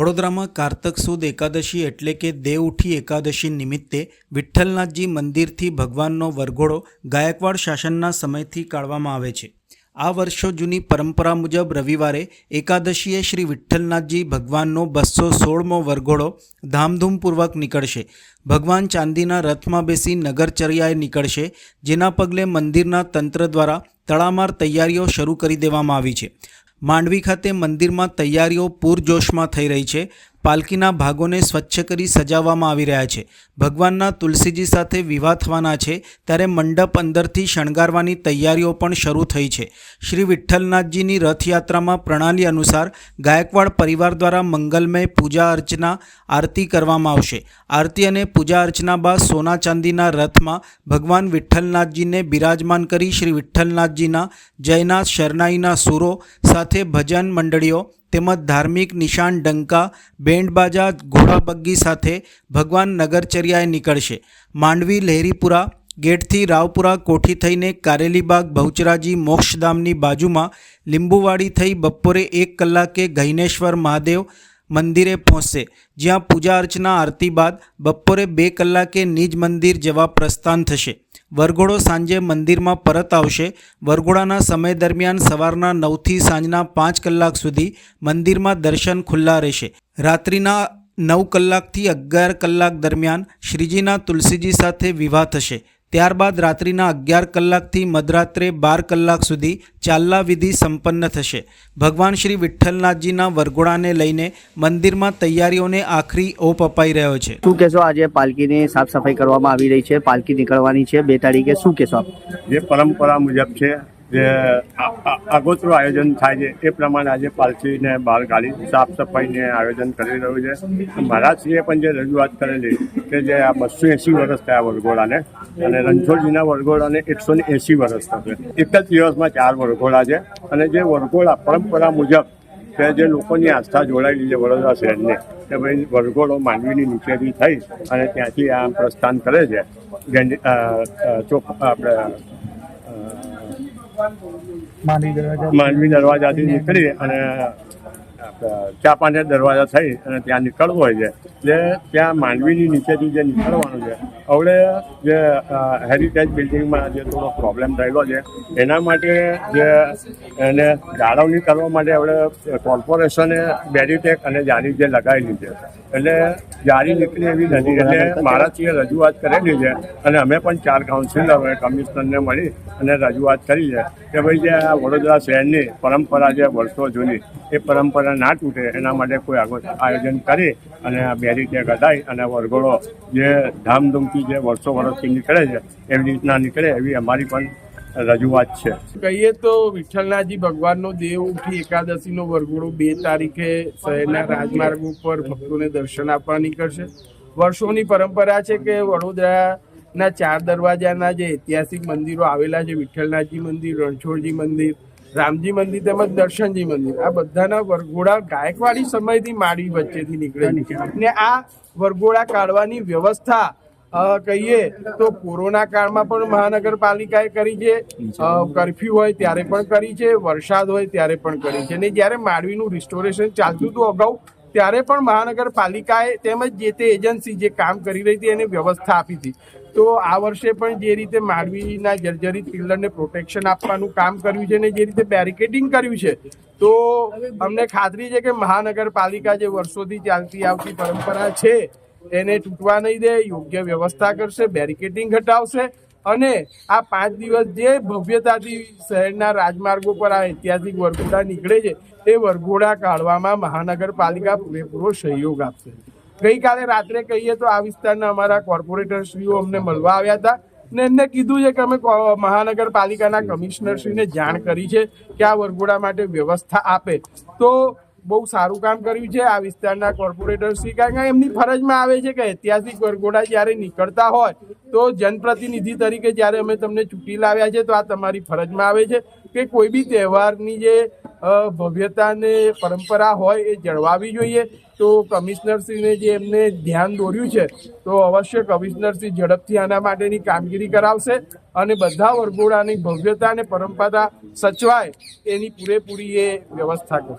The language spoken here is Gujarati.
વડોદરામાં કારતક સુદ એકાદશી એટલે કે દેવઉઠી એકાદશી નિમિત્તે વિઠ્ઠલનાથજી મંદિરથી ભગવાનનો વરઘોડો ગાયકવાડ શાસનના સમયથી કાઢવામાં આવે છે. આ વર્ષો જૂની પરંપરા મુજબ રવિવારે એકાદશીએ શ્રી વિઠ્ઠલનાથજી ભગવાનનો બસો સોળમો વરઘોડો ધામધૂમપૂર્વક નીકળશે. ભગવાન ચાંદીના રથમાં બેસી નગરચર્યાએ નીકળશે, જેના પગલે મંદિરના તંત્ર દ્વારા તડામાર તૈયારીઓ શરૂ કરી દેવામાં આવી છે. માંડવી ખાતે મંદિરમાં તૈયારીઓ પૂરજોશમાં થઈ રહી છે. પાલકીના ભાગોને સ્વચ્છ કરી સજાવવામાં આવી રહ્યા છે. ભગવાનના તુલસીજી સાથે વિવાહ થવાના છે, ત્યારે મંડપ અંદરથી શણગારવાની તૈયારીઓ પણ શરૂ થઈ છે. શ્રી વિઠ્ઠલનાથજીની રથયાત્રામાં પ્રણાલી અનુસાર ગાયકવાડ પરિવાર દ્વારા મંગલમય પૂજા અર્ચના આરતી કરવામાં આવશે. આરતી અને પૂજા અર્ચના બાદ સોના ચાંદીના રથમાં ભગવાન વિઠ્ઠલનાથજીને બિરાજમાન કરી શ્રી વિઠ્ઠલનાથજીના જયનાથ શરણાઈના સુરો સાથે ભજન મંડળીઓ તેમજ ધાર્મિક નિશાન, ડંકા, બેન્ડબાજા, ઘોડાબગ્ગી સાથે ભગવાન નગરચર્યાએ નીકળશે. માંડવી લહેરીપુરા ગેટથી રાવપુરા કોઠી થઈને કારેલીબાગ, બહુચરાજી, મોક્ષધામની બાજુમાં લીંબુવાડી થઈ બપોરે એક કલાકે ગૈનેશ્વર મહાદેવ મંદિરે પહોંચશે. જ્યાં પૂજા અર્ચના આરતી બાદ બપોરે બે કલાકે નિજ મંદિર જવા પ્રસ્થાન થશે. વરઘોડો સાંજે મંદિરમાં પરત આવશે. વરઘોડાના સમય દરમિયાન સવારના નવથી સાંજના પાંચ કલાક સુધી મંદિરમાં દર્શન ખુલ્લા રહેશે. રાત્રિના નવ કલાકથી અગિયાર કલાક દરમિયાન શ્રીજીના તુલસીજી સાથે વિવાહ થશે. ત્યારબાદ રાત્રિના અગિયાર કલાકથી મધરાત્રે બાર કલાક સુધી ચાલ્લા વિધિ સંપન્ન થશે. ભગવાન શ્રી વિઠ્ઠલનાથજીના વરઘોડાને લઈને મંદિરમાં તૈયારીઓને આખરી ઓપ અપાઈ રહ્યો છે. શું કહેશો આજે પાલકીની સાફ સફાઈ કરવામાં આવી રહી છે? પાલકી નીકળવાની છે? બે તારીખે શું કહેશો આપ? જે પરંપરા મુજબ છે જે આગોતરું આયોજન થાય છે, એ પ્રમાણે આજે પાલખીને બહાર કાઢી સાફ સફાઈને આયોજન કરી રહ્યું છે. મહારાજશ્રીએ પણ જે રજૂઆત કરેલી કે જે આ બસો એંસી વર્ષ થયા વરઘોડાને અને રણછોડજીના વરઘોડાને એકસો ને એંસી વર્ષ થશે. એક જ દિવસમાં ચાર વરઘોડા છે અને જે વરઘોડા પરંપરા મુજબ કે જે લોકોની આસ્થા જોડાયેલી છે વડોદરા શહેરને, કે ભાઈ વરઘોડો માંડવીની નીચેથી થઈ અને ત્યાંથી આ પ્રસ્થાન કરે છે. ચોક આપણે માંડવી દરવાજાથી નીકળી અને ચા પાંચ દરવાજા થઈ અને ત્યાં નીકળવું હોય છે. એટલે ત્યાં માંડવીની નીચેથી જે નીકળવાનું છે હવે જે હેરિટેજ બિલ્ડિંગમાં જે થોડો પ્રોબ્લેમ થયેલો છે એના માટે જે એને જાળવણી કરવા માટે આપણે કોર્પોરેશને બેરીટેક અને જારી જે લગાવેલી છે. એટલે જારી નીકળી એવી નથી. એટલે મહારાજશ્રીએ રજૂઆત કરેલી છે અને અમે પણ ચાર કાઉન્સિલર કમિશનરને મળી અને રજૂઆત કરી છે કે ભાઈ જે આ વડોદરા શહેરની પરંપરા જે વર્ષો જૂની એ પરંપરા ના તૂટે. એના માટે કોઈ આગળ આયોજન કરી અને આ બેરીટેક હટાવી અને વરઘોડો જે ધામધૂમથી જે વર્ષો વર્ષથી નીકળે છે એવી રીતના નીકળે એવી અમારી પણ રજૂઆત છે. કહીએ તો વિઠ્ઠલનાથજી ભગવાનનો દેવ ઉઠી એકાદશીનો વરઘોડો બે તારીખે શહેરના રાજમાર્ગ ઉપર ભક્તોને દર્શન આપવા નીકળશે. વર્ષોની પરંપરા છે કે વડોદરાના ચાર દરવાજાના જે ઐતિહાસિક મંદિરો આવેલા છે, વિઠ્ઠલનાથજી મંદિર, રણછોડજી મંદિર, રામજી મંદિર તેમજ દર્શનજી મંદિર, આ બધાના વરઘોડા ગાયકવાડી સમયથી માંડવી વચ્ચેથી નીકળે છે. ને આ વરઘોડા કાઢવાની વ્યવસ્થા કહીએ તો કોરોના કાળમાં પણ મહાનગરપાલિકાએ કરી છે. કરફ્યુ હોય ત્યારે પણ કરી છે, વરસાદ હોય ત્યારે પણ કરી છે. ને જ્યારે માંડવીનું રિસ્ટોરેશન ચાલતું હતું અગાઉ, ત્યારે પણ મહાનગરપાલિકાએ તેમજ જે તે એજન્સી જે કામ કરી રહી હતી એને વ્યવસ્થા આપી હતી. તો આ વર્ષે પણ જે રીતે માંડવીના જર્જરિત પિલ્લરને પ્રોટેક્શન આપવાનું કામ કર્યું છે ને જે રીતે બેરિકેડિંગ કર્યું છે, તો અમને ખાતરી છે કે મહાનગરપાલિકા જે વર્ષોથી ચાલતી આવતી પરંપરા છે એને તૂટવા નહીં દે, યોગ્ય વ્યવસ્થા કરશે બેરિકેડિંગ હટાવશે અને આ પાંચ દિવસ જે ભવ્યતાથી શહેરના રાજમાર્ગો પર આ ઐતિહાસિક વરઘોડા નીકળે છે, એ વરઘોડા કાઢવામાં મહાનગરપાલિકા પૂરેપૂરો સહયોગ આપશે. ગઈકાલે રાત્રે કહીએ તો આ વિસ્તારના અમારા કોર્પોરેટરશ્રીઓ અમને મળવા આવ્યા હતા ને એમને કીધું છે કે અમે મહાનગરપાલિકાના કમિશનરશ્રીને જાણ કરી છે કે આ વરઘોડા માટે વ્યવસ્થા આપે. તો બહુ સારું કામ કર્યું છે આ વિસ્તારના કોર્પોરેટર શ્રી કારણ કે એમની ફરજમાં આવે છે કે ઐતિહાસિક વરઘોડા જ્યારે નીકળતા હોય તો જનપ્રતિનિધિ તરીકે જ્યારે અમે તમને ચૂંટી લાવ્યા છે તો આ તમારી ફરજમાં આવે છે કે કોઈ બી તહેવારની જે ભવ્યતાને પરંપરા હોય એ જળવાવી જોઈએ. તો કમિશનરશ્રીને જે એમને ધ્યાન દોર્યું છે તો અવશ્ય કમિશનરશ્રી ઝડપથી આના માટેની કામગીરી કરાવશે અને બધા વરઘોડાની ભવ્યતા અને પરંપરા સચવાય એની પૂરેપૂરી એ વ્યવસ્થા કરશે.